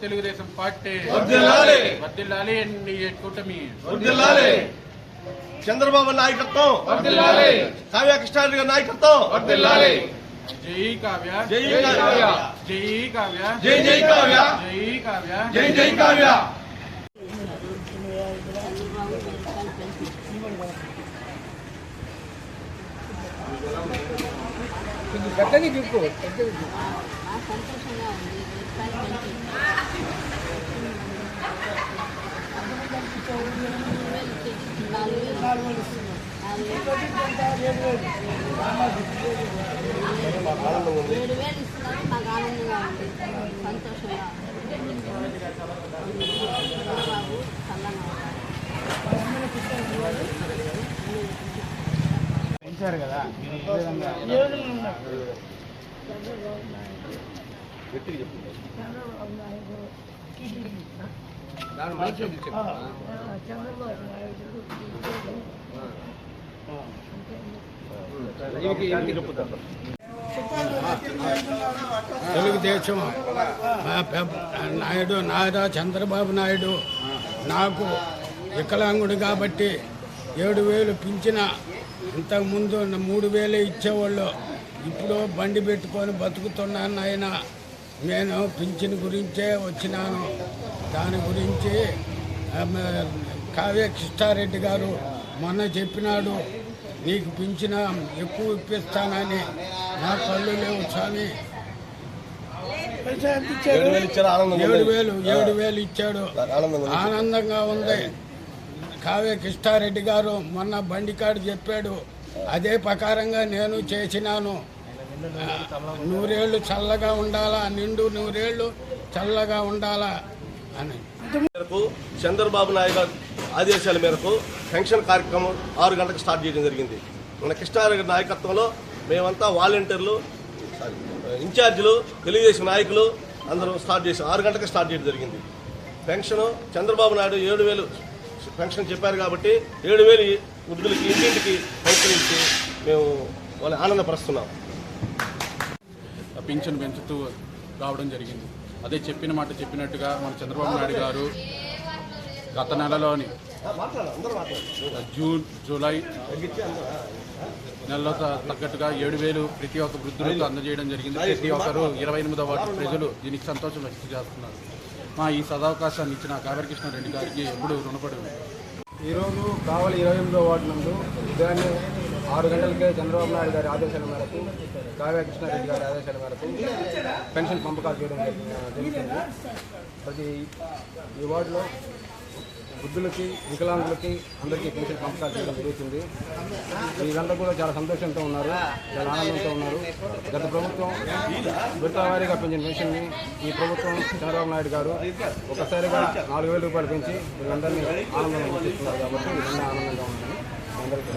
Telugu Desam party వర్దిల్లాలి కూటమి. వర్దిల్లాలి చంద్రబాబు నాయకత్వం. వర్దిల్లాలి కావ్య కృష్ణారెడ్డి గారి నాయకత్వం. వర్దిల్లాలి జై కావ్య. జై కావ్య. జై కావ్య. జై జై కావ్య. జై కావ్య. జై జై కావ్య. నాలుగు వేలు ఏడు వేలు ఇస్తున్నారు నాకు ఆనందంగా ఉంది. సంతోషంగా పెంచారు కదా. తెలుగుదేశం నాయుడు నారా చంద్రబాబు నాయుడు నాకు వికలాంగుడు కాబట్టి ఏడు వేలు పింఛన ఇంతకుముందు మూడు వేలే ఇచ్చేవాళ్ళు. ఇప్పుడు బండి పెట్టుకొని బతుకుతున్నాను ఆయన నేను పింఛన్ గురించే వచ్చినాను. దాని గురించి కావ్య కృష్ణారెడ్డి గారు మొన్న చెప్పినాడు. నీకు పింఛన ఎక్కువ ఇప్పిస్తానని. నా కళ్ళు లేవు స్వామి. ఏడు వేలు ఏడు వేలు ఇచ్చాడు. ఆనందంగా ఉంది. ఆనందంగా కావ్య కృష్ణారెడ్డి గారు మొన్న బండికాడు చెప్పాడు. అదే ప్రకారంగా నేను చేసినాను. నూరేళ్ళు నూరేళ్ళు చల్లగా ఉండాలా? నిండు నూరేళ్ళు చల్లగా ఉండాలా? అని. మేరకు చంద్రబాబు నాయుడు ఆదేశాల మేరకు పెన్షన్ కార్యక్రమం ఆరు గంటలకు స్టార్ట్ చేయడం జరిగింది. మన కృష్ణారెడ్డి నాయకత్వంలో మేమంతా వాలంటీర్లు ఇన్ఛార్జీలు తెలుగుదేశం నాయకులు అందరం స్టార్ట్ చేసి ఆరు గంటలకు స్టార్ట్ చేయడం జరిగింది. పెన్షన్ చంద్రబాబు నాయుడు ఏడు వేలు పెన్షన్ చెప్పారు కాబట్టి ఏడు వేలు వృద్ధులకి ఇంటింటికి పెన్షన్ ఇచ్చి మేము వాళ్ళని ఆనందపరుస్తున్నాం. పింఛను పెంచుతూ రావడం జరిగింది. అదే చెప్పిన మాట చెప్పినట్టుగా మన చంద్రబాబు నాయుడు గారు గత నెలలోని జూన్ జూలై నెలలో తగ్గట్టుగా ఏడు వేలు ప్రతి ఒక్క వృద్ధులకు అందజేయడం జరిగింది. ప్రతి ఒక్కరు ఇరవై ఎనిమిదవ వార్డు ప్రజలు దీనికి సంతోషం వ్యక్తం చేస్తున్నారు. మా ఈ సదావకాశాన్ని ఇచ్చిన కావ్యకృష్ణారెడ్డి గారికి ఎప్పుడు రుణపడి ఉంది ఈరోజు కావాలి ఇరవై ఎనిమిదో వార్డు నందు ఉదయాన్నే ఆరు గంటలకే చంద్రబాబు నాయుడు గారి ఆదేశాల మేరకు కావ్య కృష్ణారెడ్డి గారి ఆదేశాల మేరకు పెన్షన్ పంపకాలు చేయడం జరుగుతుంది ప్రతి ఈ వార్డులో వృద్ధులకి వికలాంగులకి అందరికీ పెన్షన్ పంపకాలు చేయడం జరుగుతుంది. వీళ్ళందరూ కూడా చాలా సంతోషంతో ఉన్నారు చాలా ఆనందంతో ఉన్నారు. గత ప్రభుత్వం విడతవారీగా పెంచిన పెన్షన్ని ఈ ప్రభుత్వం చంద్రబాబు నాయుడు గారు ఒకసారిగా నాలుగు వేల రూపాయలు పెంచి వీళ్ళందరినీ ఆనందంగా పంపిస్తున్నారు కాబట్టి వీళ్ళందరూ ఆనందంగా ఉందని అందరికీ